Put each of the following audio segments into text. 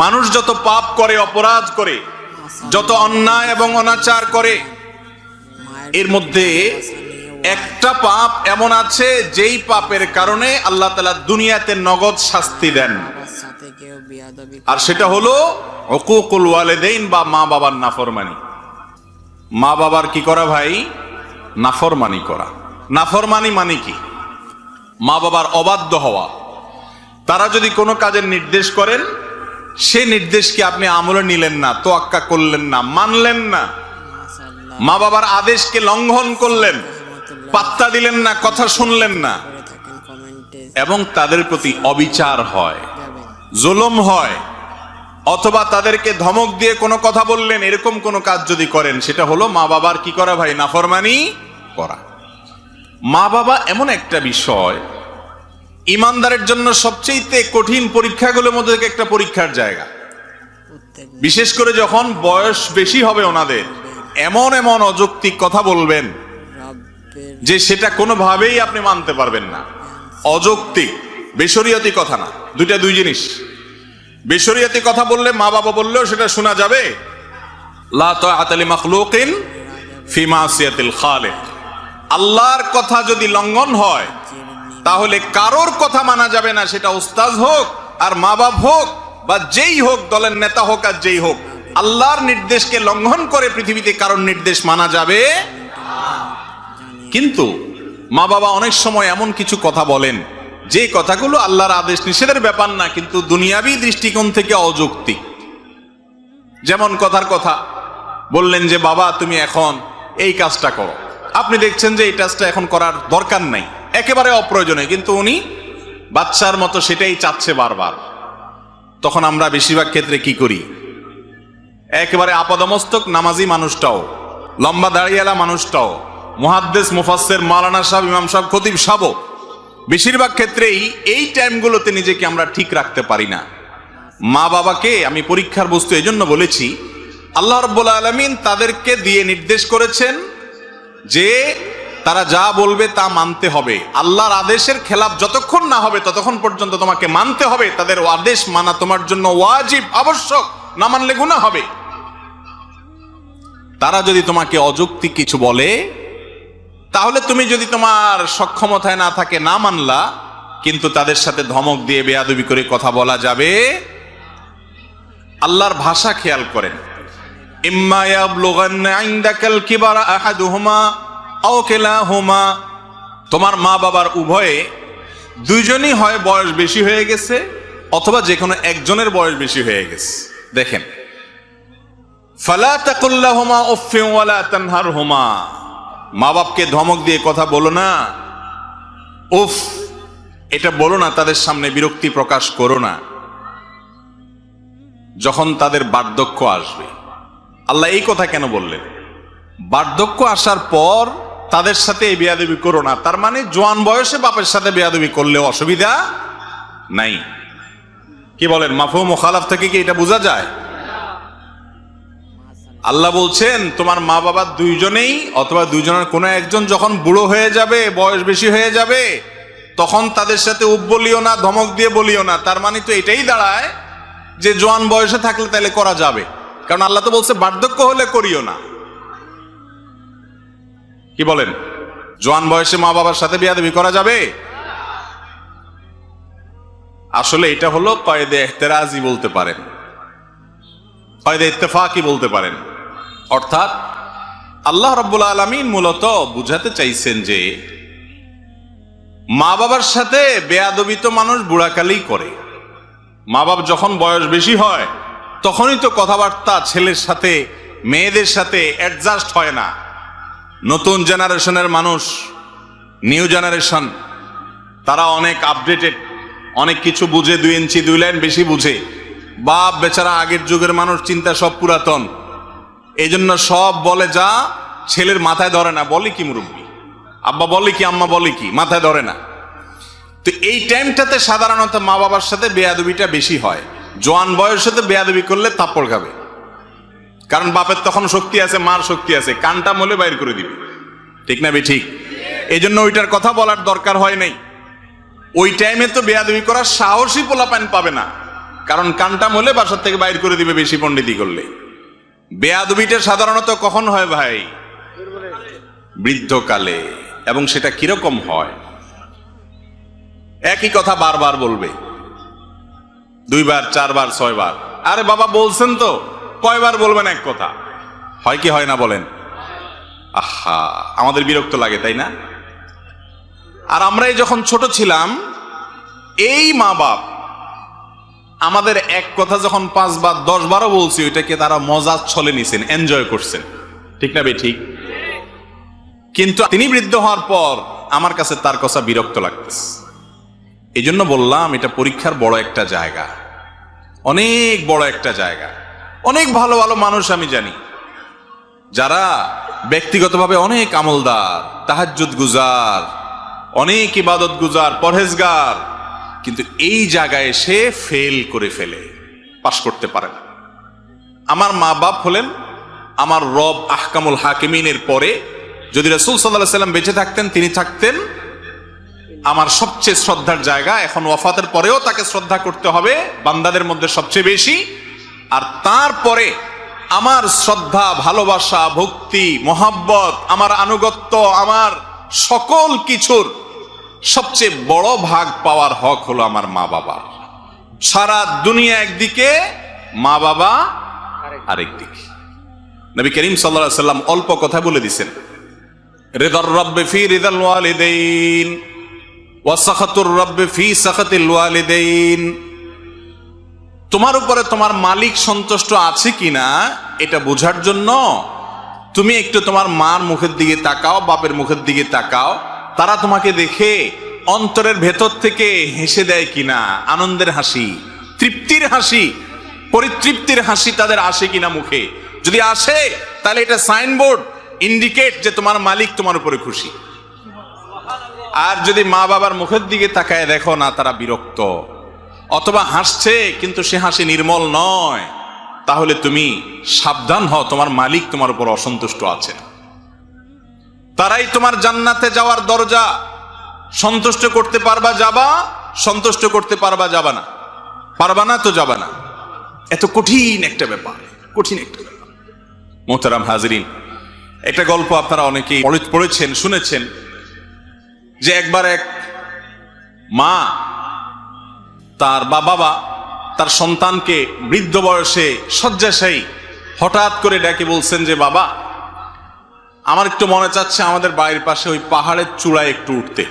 মানুষ যত পাপ করে, অপরাধ করে, যত অন্যায় এবং অনাচার করে, এর মধ্যে একটা পাপ এমন আছে যেই পাপের কারণে আল্লাহ তালা দুনিয়াতে নগদ শাস্তি দেন। আর সেটা হলো অকুকুল ওয়ালেদেইন বা মা বাবার নাফরমানি। মা বাবার কি করা ভাই? নাফরমানি করা। নাফরমানি মানে কি? মা বাবার অবাধ্য হওয়া। তারা যদি কোনো কাজের নির্দেশ করেন সে নির্দেশকে আপনি আমলে নিলেন না তোয়াক্কা করলেন না মানলেন না। মা বাবার আদেশকে লঙ্ঘন করলেন পাত্তা দিলেন না কথা শুনলেন না। এবং তাদের প্রতি অবিচার হয় জুলুম হয় অথবা তাদেরকে ধমক দিয়ে কোনো কথা বললেন এরকম কোনো কাজ যদি করেন সেটা হলো মা বাবার কি করা ভাই? নাফরমানি করা। মা বাবা এমন একটা বিষয় ইমানদারের জন্য সবচেয়ে কঠিন পরীক্ষাগুলোর মধ্যে একটা পরীক্ষার জায়গা। বিশেষ করে যখন বয়স বেশি হবে ওনাদের, এমন এমন অযৌক্তিক কথা বলবেন যে সেটা কোনোভাবেই আপনি মানতে পারবেন না। অযৌক্তিক বেসরিয়াতি কথা না, দুইটা দুই জিনিস। বেসরিয়াতি কথা বললে মা বাবা বললেও সেটা শোনা যাবে। আল্লাহর কথা যদি লঙ্ঘন হয় তাহলে কারোর কথা মানা যাবে না, সেটা উস্তাজ হোক আর মা বাপ হোক বা যেই হোক, দলের নেতা হোক আর যেই হোক, আল্লাহর নির্দেশকে লঙ্ঘন করে পৃথিবীতে কারোর নির্দেশ মানা যাবে কিন্তু মা বাবা অনেক সময় এমন কিছু কথা বলেন, যে কথাগুলো আল্লাহর আদেশ নিষেধের ব্যাপার না, কিন্তু দুনিয়াবি দৃষ্টিকোণ থেকে অযৌক্তিক যেমন কথার কথা, বললেন যে, বাবা, তুমি এখন এই কাজটা করো। আপনি দেখছেন যে এই কাজটা এখন করার দরকার নাই। একেবারে অপ্রয়োজনীয় কিন্তু উনি বাচ্চার মতো সেটাই চাচ্ছে বারবার। তখন আমরা বেশিরভাগ ক্ষেত্রে কি করি? একেবারে আপাদমস্তক নামাজি মানুষটাও, লম্বা দাঁড়িয়েলা মানুষটাও, মুহাদ্দেস, মুফাসসের মালানা সাহেব, ইমাম সাহেব, খতিব সাহেব বেশিরভাগ ক্ষেত্রেই এই টাইমগুলোতে নিজেকে আমরা ঠিক রাখতে পারি না। মা বাবাকে আমি পরীক্ষার বস্তু এই জন্য বলেছি, আল্লাহ রব্বুল আলমিন তাদেরকে দিয়ে নির্দেশ করেছেন যে তারা যা বলবে তা মানতে হবে। আল্লাহর আদেশের খেলাফ যতক্ষণ না হবে ততক্ষণ পর্যন্ত তোমাকে মানতে হবে। তাদের আদেশ মানা তোমার জন্য ওয়াজিব, আবশ্যক, না মানলে গুণা হবে। তারা যদি তোমাকে অযৌক্তিক কিছু বলে, তাহলে তুমি যদি তোমার সক্ষমতায় না থাকে না মানলা, কিন্তু তাদের সাথে ধমক দিয়ে বেয়াদবি করে কথা বলা যাবে, আল্লাহর ভাষা খেয়াল করেন। ইম্মা ইয়াবলুগান্না ইনদাকাল কিবারা আহাদুহুমা তোমার মা বাবার উভয়ে দুইজনই হয় বয়স বেশি হয়ে গেছে, অথবা যে কোনো একজনের বয়স বেশি হয়ে গেছে। দেখেন। ফালা তানহারহুমা। মা বাপকে ধমক দিয়ে কথা বলো না। উফ, এটা বলো না, তাদের সামনে বিরক্তি প্রকাশ করো না। যখন তাদের বার্ধক্য আসবে। আল্লাহ এই কথা কেন বললেন? বার্ধক্য আসার পর তাদের সাথে এই বেয়াদবি করো না। তার মানে জোয়ান বয়সে বাপের সাথে বেয়াদবি করলেও অসুবিধা নাই। কি বলেন মাফু মোখালাফ থেকে কি এটা বোঝা যায়? আল্লাহ বলছেন, তোমার মা বাবা দুইজনেই অথবা দুইজনের কোনো একজন যখন বুড়ো হয়ে যাবে, বয়স বেশি হয়ে যাবে, তখন তাদের সাথে উপ বলিও না, ধমক দিয়ে বলিও না। তার মানে তো এটাই দাঁড়ায় যে জোয়ান বয়সে থাকলে তাহলে করা যাবে। কারণ আল্লাহ তো বলছে, বার্ধক্য হলে করিও না। কি বলেন? জোয়ান বয়সে মা বাবার সাথে বিয়াদবি করা যাবে? আসলে এটা হলো কয়েদে এহতেরাজি বলতে পারেন। কয়েদে ইত্তেফাকি বলতে পারেন। অর্থাৎ আল্লাহ রব্বুল আলমিন মূলত বুঝাতে চাইছেন যে মা বাবার সাথে বেয়াদবি তো মানুষ বুড়াকালেই করে। মা বাপ যখন বয়স বেশি হয়, তখনই তো কথাবার্তা ছেলের সাথে, মেয়েদের সাথে অ্যাডজাস্ট হয় না। নতুন জেনারেশনের মানুষ, নিউ জেনারেশন, তারা অনেক আপডেটেড অনেক কিছু বুঝে, দুই ইঞ্চি, দুই লাইন বেশি বুঝে। বাপ বেচারা আগের যুগের মানুষ, চিন্তা সব পুরাতন। এই জন্য সব বলে যা ছেলের মাথায় ধরে না, বলে কি মুরব্বী? আব্বা বলে কি, আম্মা বলে কি, মাথায় ধরে না। তো এই টাইমটাতে সাধারণত মা বাবার সাথে বেয়াদবিটা বেশি হয়। জোয়ান বয়সেতে বেয়াদবি করলে থাপ্পড় খাবে। কারণ বাপের তখন শক্তি আছে, মার শক্তি আছে। কানটা মলে বাইর করে দিবে। ঠিক না বে ঠিক? এই জন্য ওইটার কথা বলার দরকার হয় নাই। ওই টাইমে তো বেয়াদবি করার সাহসী পোলাপান পাবে না। কারণ কানটা মলে বাসার থেকে বাইর করে দিবে বেশি পণ্ডিতি করলে। বেয়াদবিটা সাধারণত কখন হয় ভাই? বৃদ্ধকালে। এবং সেটা কীরকম হয়? একই কথা বারবার বলবে। দুইবার, চারবার, ছয়বার। আরে বাবা, বলছেন তো। কয়বার বলবেন এক কথা? হয় কি হয় না বলেন? আহা, আমাদের বিরক্ত লাগে, তাই না? আর আমরাই যখন ছোট ছিলাম, এই মা বাপ আমাদের এক কথা যখন পাঁচবার দশ বারও বলছি, ওইটাকে তারা মজার ছলে নিছেন এনজয় করছেন। ঠিক না বে, ঠিক? কিন্তু তিনি বৃদ্ধ হওয়ার পর আমার কাছে তার কথা বিরক্ত লাগতেছে। এই জন্য বললাম, এটা পরীক্ষার বড় একটা জায়গা। অনেক বড় একটা জায়গা। অনেক ভালো ভালো মানুষ আমি জানি। যারা ব্যক্তিগতভাবে অনেক আমলদার, তাহাজ্জুদ গুজার, অনেক ইবাদত গুজার, পরহেজগার, কিন্তু এই জায়গায় সে ফেল করে ফেলে, পাশ করতে পারে না। আমার মা বাপ হলেন, আমার রব আহকামুল হাকিমিনের পরে যদি রসুল সাল্লাহ সাল্লাম বেঁচে থাকতেন, তিনি থাকতেন, আমার সবচেয়ে শ্রদ্ধার জায়গা এখন ওয়াফাতের পরেও তাকে শ্রদ্ধা করতে হবে, বান্দাদের মধ্যে সবচেয়ে বেশি। আর তারপরে আমার শ্রদ্ধা, ভালোবাসা, ভক্তি, মহাব্বত, আমার আনুগত্য, আমার সকল কিছুর সবচেয়ে বড় ভাগ পাওয়ার হক হলো আমার মা বাবার সারা দুনিয়া একদিকে, মা বাবা আরেকদিকে নবী করিম সাল্লাল্লাহু সাল্লাম অল্প কথা বলে দিছেন। রিদার রব্বে ফি রিদাল ওয়ালিদাইন ওয়াসাখাতুর রব্বে ফি সাখাতিল ওয়ালিদাইন। তোমার উপরে তোমার মালিক সন্তুষ্ট আছে কিনা, এটা বোঝার জন্য তুমি একটু তোমার মার মুখের দিকে তাকাও, বাপের মুখের দিকে তাকাও। তারা তোমাকে দেখে অন্তরের ভেতর থেকে হেসে দেয় কিনা, আনন্দের হাসি, তৃপ্তির হাসি, পরিতৃপ্তির হাসি তাদের আসে কিনা মুখে। যদি আসে, তাহলে এটা সাইনবোর্ড, ইন্ডিকেট যে তোমার মালিক তোমার উপরে খুশি। আর যদি মা বাবার মুখের দিকে তাকায় দেখো না তারা বিরক্ত। অথবা হাসছে, কিন্তু সে হাসি নির্মল নয়। তাহলে তুমি সাবধান হও, তোমার মালিক তোমার উপর অসন্তুষ্ট আছেন তারাই তোমার জান্নাতে যাওয়ার দরজা। সন্তুষ্ট করতে পারবা যাবা, সন্তুষ্ট করতে পারবা যাবা না। পারবা না তো যাবা না। এত কঠিন একটা ব্যাপার, কঠিন একটা ব্যাপার। মোহতারাম হাজরিন, একটা গল্প আপনারা অনেকেই পড়ে- পড়েছেন, শুনেছেন, যে একবার এক মা তার বা বাবা তার সন্তানকে বৃদ্ধ বয়সে শয্যাশায়ী হঠাৎ করে ডেকে বলছেন যে, বাবা, আমার একটু মনে চাচ্ছে আমাদের বাড়ির পাশে ওই পাহাড়ের চূড়ায় একটু উঠতে।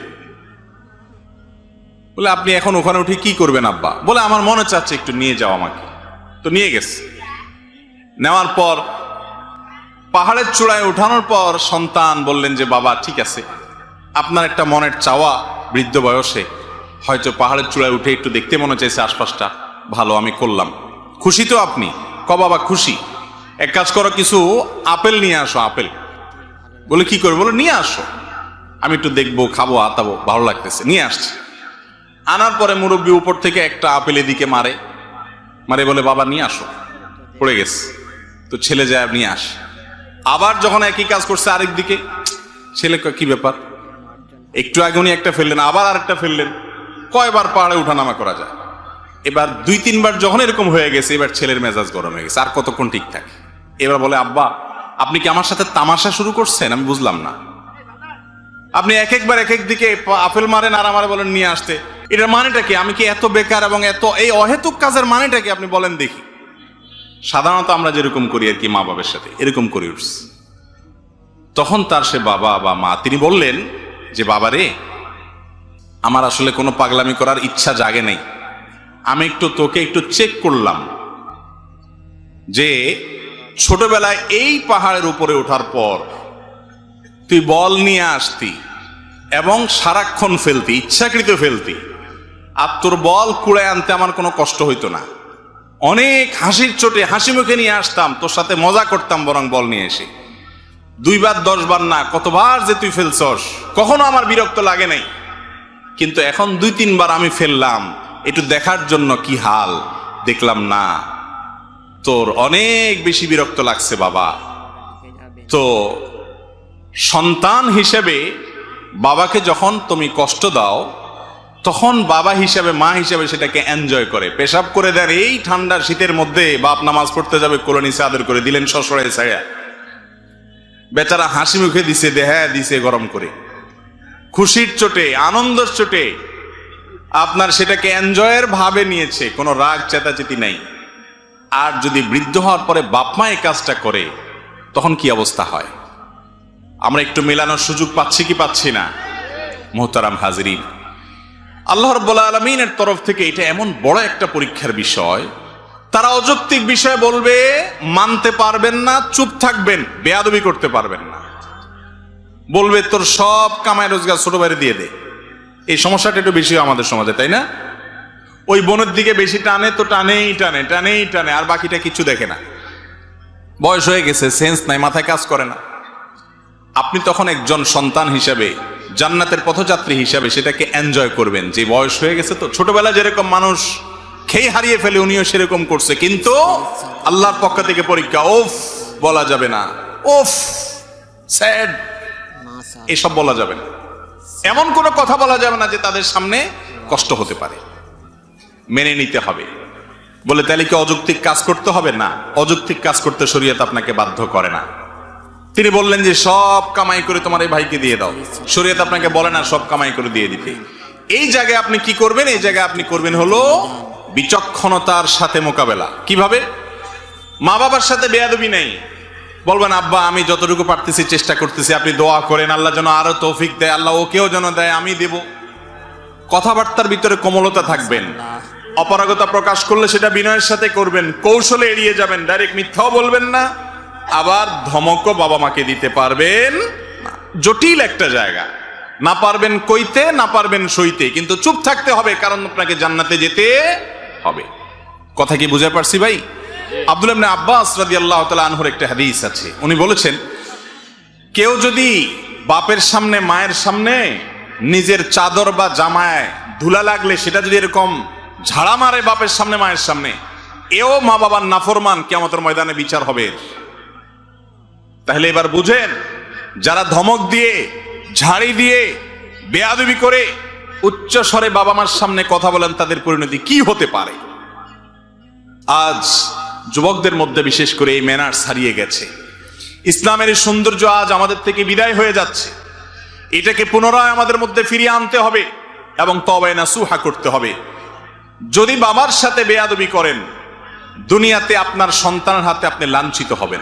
বলে, আপনি এখন ওখানে উঠে কি করবেন আব্বা? বলে, আমার মনে চাচ্ছে একটু নিয়ে যাও আমাকে। তো নিয়ে গেছে। নেওয়ার পর, পাহাড়ের চূড়ায় ওঠানোর পর সন্তান বললেন যে, বাবা, ঠিক আছে। আপনার একটা মনের চাওয়া বৃদ্ধ বয়সে হয়তো পাহাড়ের চূড়ায় উঠে একটু দেখতে মনে চাইছে আশপাশটা। ভালো, আমি করলাম। খুশি তো আপনি? ক বাবা, খুশি? এক কাজ করো, কিছু আপেল নিয়ে আসো, আপেল। বলে কি করবে? বলে, নিয়ে আসো। আমি একটু দেখব, খাব, আতাবো, ভালো লাগতেছে। নিয়ে আসছি। আনার পরে মুরব্বী উপর থেকে একটা আপেল এদিকে মারে। মারে বলে, বাবা, নিয়ে আসো। পড়ে গেছে। তো ছেলে যায়, নিয়ে আস। আবার যখন একই কাজ করছে আরেক দিকে, ছেলে কি ব্যাপার? একটু আগে উনি একটা ফেললেন, আবার আরেকটা ফেললেন। কয়বার পাহাড়ে উঠানামা করা যায়? এবার দুই, তিনবার যখন এরকম হয়ে গেছে, এবার ছেলের মেজাজ গরম হয়ে গেছে, আর কতক্ষণ ঠিক থাকে? এবার বলে, আব্বা, আপনি কি আমার সাথে তামাশা শুরু করছেন? আমি বুঝলাম না। আপনি এক একবার এক এক দিকে আপেল মারেন, আর আমারে বলেন, নিয়ে আসতে। এটার মানেটা কি? আমি কি এত বেকার এবং এত, এই অহেতুক কাজের মানেটা কি? আপনি বলেন দেখি। সাধারণত আমরা যেরকম করি আর কি মা বাবার সাথে, এরকম করি উঠছি তখন তার সে বাবা বা মা, তিনি বললেন যে, বাবা রে আমার আসলে কোনো পাগলামি করার ইচ্ছা জাগে নাই। আমি একটু তোকে একটু চেক করলাম যে ছোটবেলায় এই পাহাড়ের উপরে ওঠার পর তুই বল নিয়ে আসতি এবং সারাক্ষণ ফেলতি, ইচ্ছাকৃত ফেলতি। আর তোর বল কুড়ে আনতে আমার কোনো কষ্ট হইতো না। অনেক হাসির চোটে হাসি মুখে নিয়ে আসতাম, তোর সাথে মজা করতাম বরং বল নিয়ে এসে। দুইবার, দশবার না, কতবার যে তুই ফেলছস, কখনো আমার বিরক্ত লাগে নাই। কিন্তু এখন দুই, তিনবার আমি ফেললাম। একটু দেখার জন্য কি হাল? দেখলাম না। তোর অনেক বেশি বিরক্ত লাগছে, বাবা। তো সন্তান হিসেবে বাবাকে যখন তুমি কষ্ট দাও, তখন বাবা হিসাবে, মা হিসাবে সেটাকে এনজয় করে। পেশাব করে দেন এই ঠান্ডার শীতের মধ্যে বাপ নামাজ পড়তে যাবে কোলনিসে আদর করে দিলেন শ্বশুরে ছায়া। বেচারা হাসি মুখে দিছে, দেহা দিছে গরম করে। খুশির চোটে, আনন্দের চোটে, আপনার সেটাকে এনজয়ের ভাবে নিয়েছে, কোনো রাগ চেতাচেতি নাই। আর যদি বৃদ্ধ হওয়ার পরে বাপ মা এই কাজটা করে, তখন কি অবস্থা হয়? আমরা একটু মেলানোর সুযোগ পাচ্ছি কি পাচ্ছি না? মোহতারাম হাজরিন, আল্লাহ রব্বুল আলমিনের তরফ থেকে এটা এমন বড় একটা পরীক্ষার বিষয়। তারা অযৌক্তিক বিষয় বলবে, মানতে পারবেন না, চুপ থাকবেন, বেয়াদবি করতে পারবেন না। বলবে, তোর সব কামাই রোজগার ছোট বাইরে দিয়ে দে। এই সমস্যাটা একটু বেশি আমাদের সমাজে, তাই না? ওই বোনের দিকে বেশি টানে তো টানেই টানে টানেই টানে, আর বাকিটা কিছু দেখে না। বয়স হয়ে গেছে, সেন্স নাই, মাথায় কাজ করে না। আপনি তখন একজন সন্তান হিসাবে, জান্নাতের পথযাত্রী হিসাবে সেটাকে এনজয় করবেন। যে বয়স হয়ে গেছে তো ছোটবেলা যেরকম মানুষ খেয়ে হারিয়ে ফেলে, উনিও সেরকম করছে। কিন্তু আল্লাহর পক্ষ থেকে পরীক্ষা, ওফ, বলা যাবে না। ওফ স্যাড এসব বলা যাবে না। এমন কোনো কথা বলা যাবে না যে তাদের সামনে কষ্ট হতে পারে। মেনে নিতে হবে। বলে তাহলে কি অযৌক্তিক কাজ করতে হবে? না। অযৌক্তিক কাজ করতে শরীয়ত আপনাকে বাধ্য করে না। তিনি বললেন যে, সব কামাই করে তোমার এই ভাইকে দিয়ে দাও। শরীয়ত আপনাকে বলে না, সব কামাই করে দিয়ে দিতে এই জায়গায় আপনি কি করবেন? এই জায়গায় আপনি করবেন হলো বিচক্ষণতার সাথে মোকাবেলা। কীভাবে? মা বাবার সাথে বেয়াদবি নেই। বলবেন, আব্বা, আমি যতটুকু পারতেছি চেষ্টা করতেছি, আপনি দোয়া করেন, আল্লাহ যেন আরও তৌফিক দেয়, আল্লাহ ওকেও যেন দেয়, আমি দেব। কথাবার্তার ভিতরে কোমলতা থাকবেন। অপারগতা প্রকাশ করলে সেটা বিনয়ের সাথে করবেন, কৌশলে এড়িয়ে যাবেন, ডাইরেক্ট মিথ্যাও বলবেন না, আবার ধমকও বাবা মাকে দিতে পারবেন জটিল একটা জায়গা। না পারবেন কইতে, না পারবেন সইতে, কিন্তু চুপ থাকতে হবে, কারণ আপনাকে জান্নাতে যেতে হবে। কথা কি বুঝে পারছি ভাই? আব্দুল ইবনে আব্বাস রাদিয়াল্লাহু তাআলা আনহুর একটা হাদিস আছে। উনি বলেছেন, কেউ যদি বাপের সামনে, মায়ের সামনে নিজের চাদর বা জামায় ধুলা লাগলে সেটা যদি এরকম ঝাড়া মারে বাপের সামনে, মায়ের সামনে, এও মা বাবার নাফরমান কেমতের ময়দানে বিচার হবে। তাহলে এবার বুঝেন, যারা ধমক দিয়ে, ঝাড়ি দিয়ে বেয়াদবি করে উচ্চ স্বরে বাবা মার সামনে কথা বলেন, তাদের পরিণতি কি হতে পারে? আজ যুবকদের মধ্যে বিশেষ করে এই ম্যানার্স হারিয়ে গেছে। ইসলামের এই সৌন্দর্য আজ আমাদের থেকে বিদায় হয়ে যাচ্ছে। এটাকে পুনরায় আমাদের মধ্যে ফিরিয়ে আনতে হবে এবং তবে নাসুহা করতে হবে। যদি বাবার সাথে বেয়াদবি করেন, দুনিয়াতে আপনার সন্তানের হাতে আপনি লাঞ্ছিত হবেন।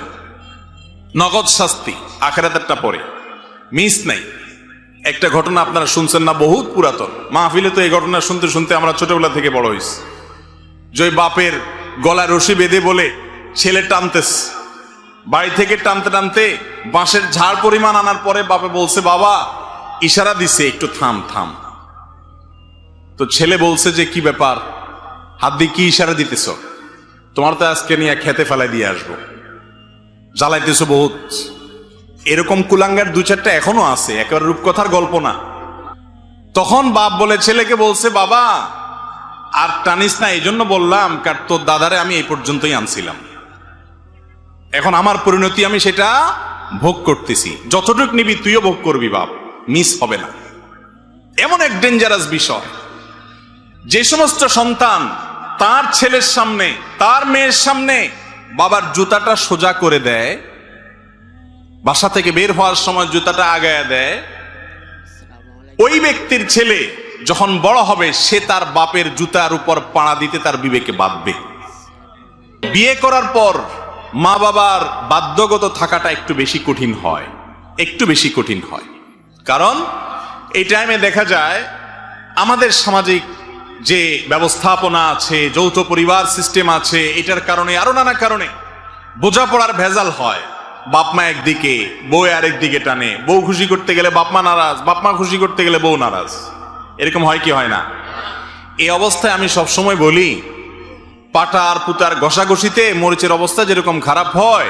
নগদ শাস্তি আখেরাতেরটা পরে। মিস নাই। একটা ঘটনা আপনারা শুনছেন না, বহুত পুরাতন। মাহফিলে তো এই ঘটনা শুনতে শুনতে আমরা ছোটবেলা থেকে বড় হয়েছি। যে বাপের গলায় রশি বেঁধে বলে, ছেলে টানতেস বাড়ি থেকে টানতে টানতে বাঁশের ঝাড় পরিমাণ আনার পরে বাপে বলছে, বাবা, ইশারা দিছে একটু থাম থাম। তো ছেলে বলছে যে, কি ব্যাপার? হাত দিয়ে কি ইশারা দিতেছ? তোমার তো আজকে নিয়ে খেতে ফেলাই দিয়ে আসব। জ্বালাইতেছ বহুত। এরকম কুলাঙ্গার দু চারটা এখনও আছে, একেবারে রূপকথার গল্প না। তখন বাপ বলে, ছেলেকে বলছে, বাবা আর টানিস না এই জন্য বললাম, কার তোর দাদারে আমি এই পর্যন্তই আনছিলাম। এখন আমার পরিণতি আমি সেটা ভোগ করতেছি। যতটুক নিবি তুইও ভোগ করবি বাপ, মিস হবে না। এমন এক ডেঞ্জারাস বিষয়। যে সমস্ত সন্তান তার ছেলের সামনে, তার মেয়ের সামনে বাবার জুতাটা সোজা করে দেয়, বাসা থেকে বের হওয়ার সময় জুতাটা আগায় দেয়, ওই ব্যক্তির ছেলে যখন বড় হবে, সে তার বাপের জুতার উপর পাড়া দিতে তার বিবেকে বাঁধবে। বিয়ে করার পর মা বাবার বাধ্যগত থাকাটা একটু বেশি কঠিন হয়, একটু বেশি কঠিন হয়। কারণ এই টাইমে দেখা যায়, আমাদের সামাজিক যে ব্যবস্থাপনা আছে, যৌথ পরিবার সিস্টেম আছে, এটার কারণে আরও নানা কারণে বোঝাপড়ার ভেজাল হয়। বাপ মা একদিকে, বউ আরেক দিকে টানে, বউ খুশি করতে গেলে বাপমা নারাজ বাপমা খুশি করতে গেলে বউ নারাজ। এরকম হয় কি হয় না এই অবস্থায় আমি সবসময় বলি পাটা আর পুতার ঘষাঘষিতে মরিচের অবস্থা যেরকম খারাপ হয়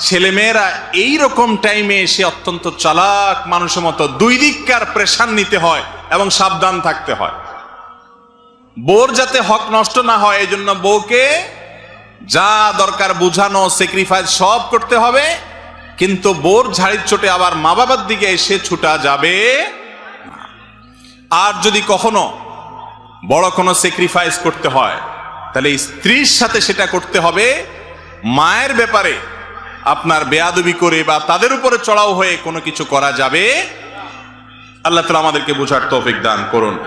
ছেলে মেয়েরা এই রকম টাইমে এসে অত্যন্ত চালাক মানুষের মতো দুই দিককার প্রেশার নিতে হয় এবং সাবধান থাকতে হয় বোর যাতে হক নষ্ট না হয় এই জন্য বউকে যা দরকার বুঝানো স্যাক্রিফাইস সব করতে হবে, কিন্তু বোর ঝাড়ির চোটে আবার মা বাবার দিকে এসে ছুটা যাবে। আর যদি কখনো বড় কোনো স্যাক্রিফাইস করতে হয় তাহলে স্ত্রীর সাথে সেটা করতে হবে। মায়ের ব্যাপারে আপনার বেয়াদবি করে বা তাদের উপরে চড়াও হয়ে কোনো কিছু করা যাবে? আল্লাহ তালা আমাদেরকে বোঝার তৌফিক দান করুন।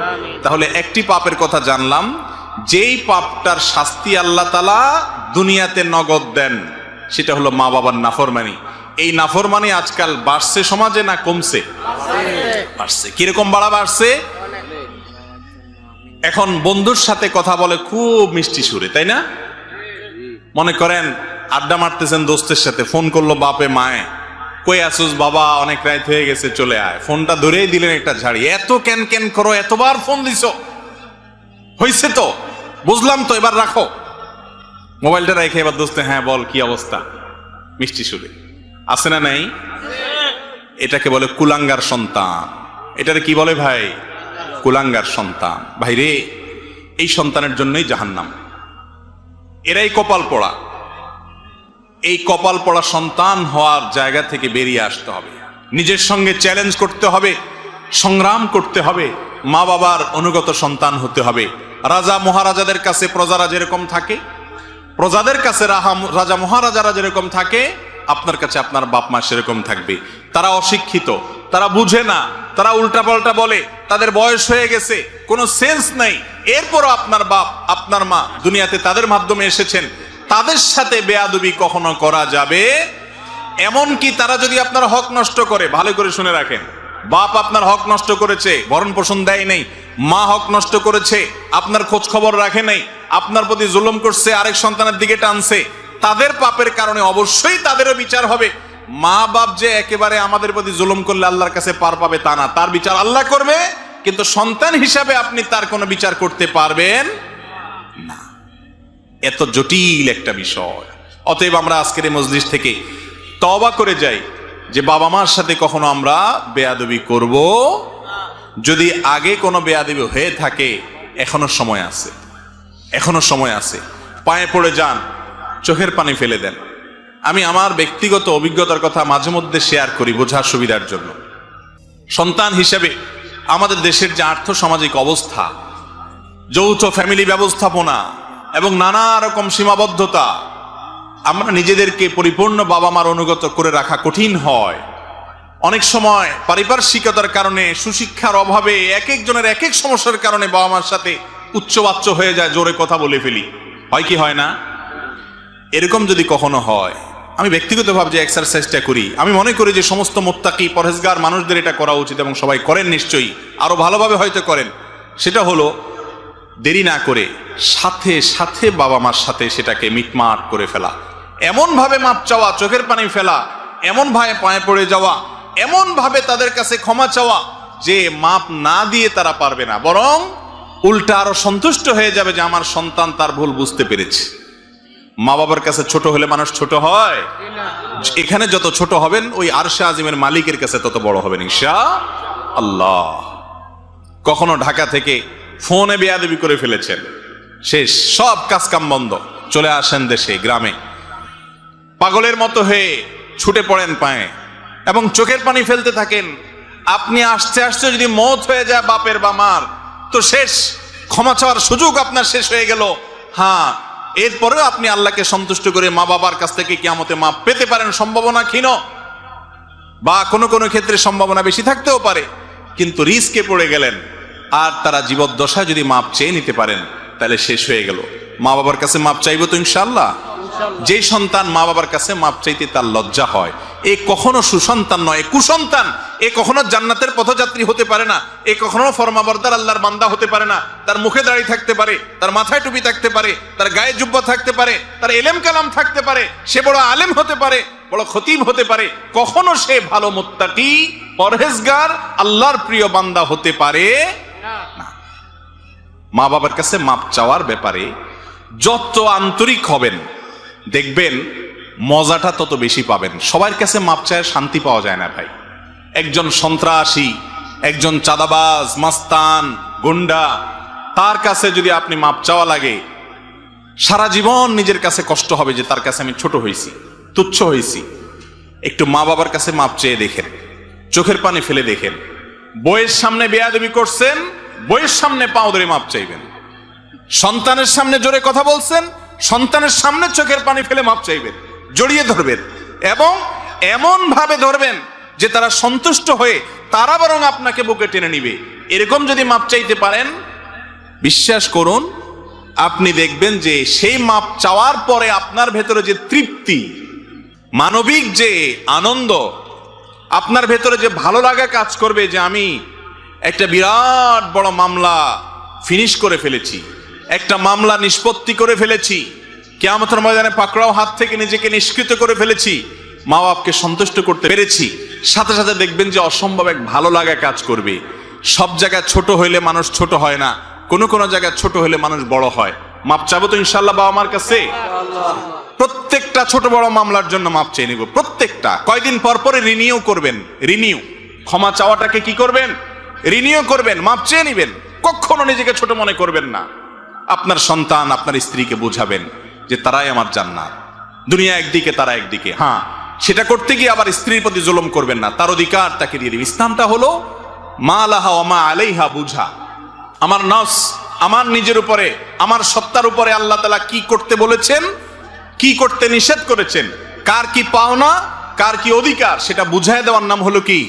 তাহলে একটি পাপের কথা জানলাম। যেই পাপটার শাস্তি আল্লাহ তালা দুনিয়াতে নগদ দেন সেটা হলো মা বাবার নাফরমানি। এই নাফরমানি আজকাল বাড়ছে সমাজে না কমছে? বাড়ছে। কীরকম বাড়া বাড়ছে? এখন বন্ধুর সাথে কথা বলে খুব মিষ্টি সুরে, তাই না? মনে করেন, আড্ডা মারতেছেন দোস্তের সাথে, ফোন করল বাপে, মায়ে। কই আসুস বাবা, অনেক রাত হয়ে গেছে, চলে আয়। ফোনটা ধরেই দিলেন একটা ঝাড়ি। এত ক্যান ক্যান করো, এতবার ফোন দিছ। হইছে তো? বুঝলাম তো, এবার রাখো। মোবাইলটা রেখে এবার দোস্তে হ্যাঁ বল, কি অবস্থা? মিষ্টি সুরে। আছে না নাই? এটাকে বলে কুলাঙ্গার সন্তান। এটারে কি বলে ভাই? কুলাঙ্গার সন্তান। ভাই রে, এই সন্তানের জন্যই জাহান্নাম। এরাই কপাল পড়া। এই কপাল পড়া সন্তান হওয়ার জায়গা থেকে বেরিয়ে আসতে হবে। নিজের সঙ্গে চ্যালেঞ্জ করতে হবে, সংগ্রাম করতে হবে মা বাবার অনুগত সন্তান হতে হবে। রাজা মহারাজাদের কাছে প্রজারা যেরকম থাকে, প্রজাদের কাছে রাজা মহারাজারা যেরকম থাকে আপনার কাছে আপনার বাপ মা সেরকম থাকবে। তারা অশিক্ষিত, তারা বুঝে না, তারা উল্টাপাল্টা বলে, তাদের বয়স হয়ে গেছে, কোনো সেন্স নাই। এরপরও আপনার বাপ, আপনার মা দুনিয়াতে তাদের মাধ্যমে এসেছেন। তাদের সাথে বেয়াদবি কখনো করা যাবে? এমনকি তারা যদি আপনার হক নষ্ট করে, ভালো করে শুনে রাখেন। বাপ আপনার হক নষ্ট করেছে, ভরণ পোষণ দেয় নেই। মা হক নষ্ট করেছে, আপনার খোঁজ খবর রাখে নাই। আপনার প্রতি জুলুম করছে, আরেক সন্তানের দিকে টানছে। তাদের পাপের কারণে অবশ্যই তাদেরও বিচার হবে। মা বাপ যে একেবারে আমাদের প্রতি জুলুম করলে আল্লাহর কাছে পার পাবে তা না। তার বিচার আল্লাহ করবে, কিন্তু সন্তান হিসাবে আপনি তার কোনো বিচার করতে পারবেন না। এত জটিল একটা বিষয়। অতএব আমরা আজকের এই মজলিস থেকে তবা করে যাই যে বাবা মার সাথে কখনো আমরা বেয়াদবি করব। যদি আগে কোনো বেয়াদবি হয়ে থাকে, এখনও সময় আছে। এখনও সময় আছে। পায়ে পড়ে যান। চোখের পানি ফেলে দেন। আমি আমার ব্যক্তিগত অভিজ্ঞতার কথা মাঝে মধ্যে শেয়ার করি বোঝার সুবিধার জন্য। সন্তান হিসেবে আমাদের দেশের যে আর্থ সামাজিক অবস্থা, যৌথ ফ্যামিলি ব্যবস্থাপনা এবং নানা রকম সীমাবদ্ধতা, আমরা নিজেদেরকে পরিপূর্ণ বাবা মার অনুগত করে রাখা কঠিন হয়। অনেক সময় পারিপার্শ্বিকতার কারণে, সুশিক্ষার অভাবে এক একজনের এক এক সমস্যার কারণে বাবা মার সাথে উচ্চবাচ্য হয়ে যায়, জোরে কথা বলে ফেলি। হয় কি হয় না? এরকম যদি কখনো হয়, আমি ব্যক্তিগতভাবে যে এক্সারসাইজটা করি, আমি মনে করি যে সমস্ত মোত্তাকি, পরহেজগার মানুষদের এটা করা উচিত এবং সবাই করেন নিশ্চয়ই, আরও ভালোভাবে হয়তো করেন। সেটা হলো, দেরি না করে সাথে সাথে বাবা মার সাথে সেটাকে মিটমাট করে ফেলা। এমন ভাবে মাপ চাওয়া, চোখের পানি ফেলা এমন ভাবে পায়ে পড়ে যাওয়া এমন ভাবে তাদের কাছে ক্ষমা চাওয়া, যে মাপ না দিয়ে তারা পারবে না। বরং উল্টা আরও সন্তুষ্ট হয়ে যাবে যে আমার সন্তান তার ভুল বুঝতে পেরেছে। মা বাবার কাছে ছোট হলে মানুষ ছোট হয়। এখানে যত ছোট হবেন, ওই আরশা আজিমের মালিকের কাছে তত বড় হবেন ঈশা আল্লাহ কখনো ঢাকা থেকে ফোনে বেয়াদবি করে ফেলেছেন। শেষ, সব কাজ কাম বন্ধ। চলে আসেন দেশে, গ্রামে। পাগলের মতো হয়ে ছুটে পড়েন পায়ে এবং চোখের পানি ফেলতে থাকেন। আপনি আসতে আসতে যদি মত হয়ে যায় বাপের বা মার, তো শেষ, ক্ষমা চাওয়ার সুযোগ আপনার শেষ হয়ে গেল। হ্যাঁ এরপরেও আপনি আল্লাহকে সন্তুষ্ট করে মা বাবার কাছ থেকে কিয়ামতে মাপ পেতে পারেন সম্ভাবনা ক্ষীণ। বা কোনো কোনো ক্ষেত্রে সম্ভাবনা বেশি থাকতেও পারে কিন্তু রিস্কে পড়ে গেলেন। আর তারা জীবদ্দশায় যদি মাপ চেয়ে নিতে পারেন তাহলে শেষ হয়ে গেল। মা বাবার কাছে মাপ চাইব তো ইনশাল্লাহ যে সন্তান মা বাবার কাছে মাপ চাইতে তার লজ্জা হয় এ কখনো সুসন্তান নয় কুসন্তান। এ কখনো জান্নাতের পথযাত্রী হতে পারে না এ কখনো ফরমাবর্দার আল্লাহর বান্দা হতে পারে না। তার মুখে দাঁড়িয়ে থাকতে পারে তার মাথায় টুপি থাকতে পারে তার গায়ে জুব্বা থাকতে পারে তার এলেম কালাম থাকতে পারে সে বড় আলেম হতে পারে বড় খতিব হতে পারে। কখনো সে ভালো মোত্তাকি পরহেজগার আল্লাহর প্রিয় বান্দা হতে পারে না। মা বাবার কাছে মাপ চাওয়ার ব্যাপারে যত আন্তরিক হবেন দেখবেন মজাটা তত বেশি পাবেন। সবার কাছে মাপ চায় শান্তি পাওয়া যায় না ভাই। একজন সন্ত্রাসী, একজন চাঁদাবাজ, মাস্তান, গুন্ডা, তার কাছে যদি আপনি মাপ চাওয়া লাগে, সারা জীবন নিজের কাছে কষ্ট হবে যে তার কাছে আমি ছোট হয়েছি, তুচ্ছ হয়েছি। একটু মা বাবার কাছে মাপ চেয়ে দেখেন, চোখের পানি ফেলে দেখেন। বইয়ের সামনে বেয়াদবি করছেন, বইয়ের সামনে পাও ধরে মাপ চাইবেন। সন্তানের সামনে জোরে কথা বলছেন, সন্তানের সামনে চোখের পানি ফেলে মাপ চাইবেন। জড়িয়ে ধরবেন এবং এমন ভাবে ধরবেন যে তারা সন্তুষ্ট হয়ে তারা বরং আপনাকে বুকে টেনে নিবে। এরকম যদি মাপ চাইতে পারেন, বিশ্বাস করুন, আপনি দেখবেন যে সেই মাপ চাওয়ার পরে আপনার ভেতরে যে তৃপ্তি, মানবিক যে আনন্দ, আপনার ভেতরে যে ভালো লাগা কাজ করবে যে আমি একটা বিরাট বড় মামলা ফিনিশ করে ফেলেছি, একটা মামলা নিষ্পত্তি করে ফেলেছি। কেয়ামতের ময়দানে পাকড়াও হাত থেকে নিজেকে নিষ্কৃত করে ফেলেছি মা বাপকে সন্তুষ্ট করতে পেরেছি। সাথে সাথে দেখবেন যে অসম্ভব এক ভালো লাগা কাজ করবে। সব জায়গায় ছোট হইলে মানুষ ছোট হয় না, কোনো কোনো জায়গায় ছোট হলে মানুষ বড় হয়। মাপ চাবো তো ইনশাল্লাহ বাবা মার কাছে? প্রত্যেকটা ছোট বড় মামলার জন্য মাপ চেয়ে নিব, প্রত্যেকটা। কয়দিন পর পরে রিনিউ করবেন, রিনিউ। ক্ষমা চাওয়াটাকে কি করবেন? রিনিউ করবেন, মাপ চেয়ে নিবেন। কখনো নিজেকে ছোট মনে করবেন না। আপনার সন্তান আপনার স্ত্রীকে বুঝাবেন। যে তারাই আমার জান্নাত। দুনিয়া একদিকে, তারা একদিকে। হ্যাঁ সেটা করতে গিয়ে আবার স্ত্রীর প্রতি জুলুম করবেন না। তার অধিকার তাকে দিয়ে দিবেন ইসলামটা হলো, মা লাহা ওমা আলাইহা বুঝা। আমার নস আমার নিজের উপরে, আমার সত্তার উপরে আল্লাহ তালা কি করতে বলেছেন, কি করতে নিষেধ করেছেন, কার কি পাওনা, কার কি অধিকার, সেটা বুঝাই দেওয়ার নাম হলো কি?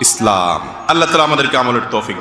ইসলাম। আল্লাহ তালা আমাদেরকে আমলের তৌফিক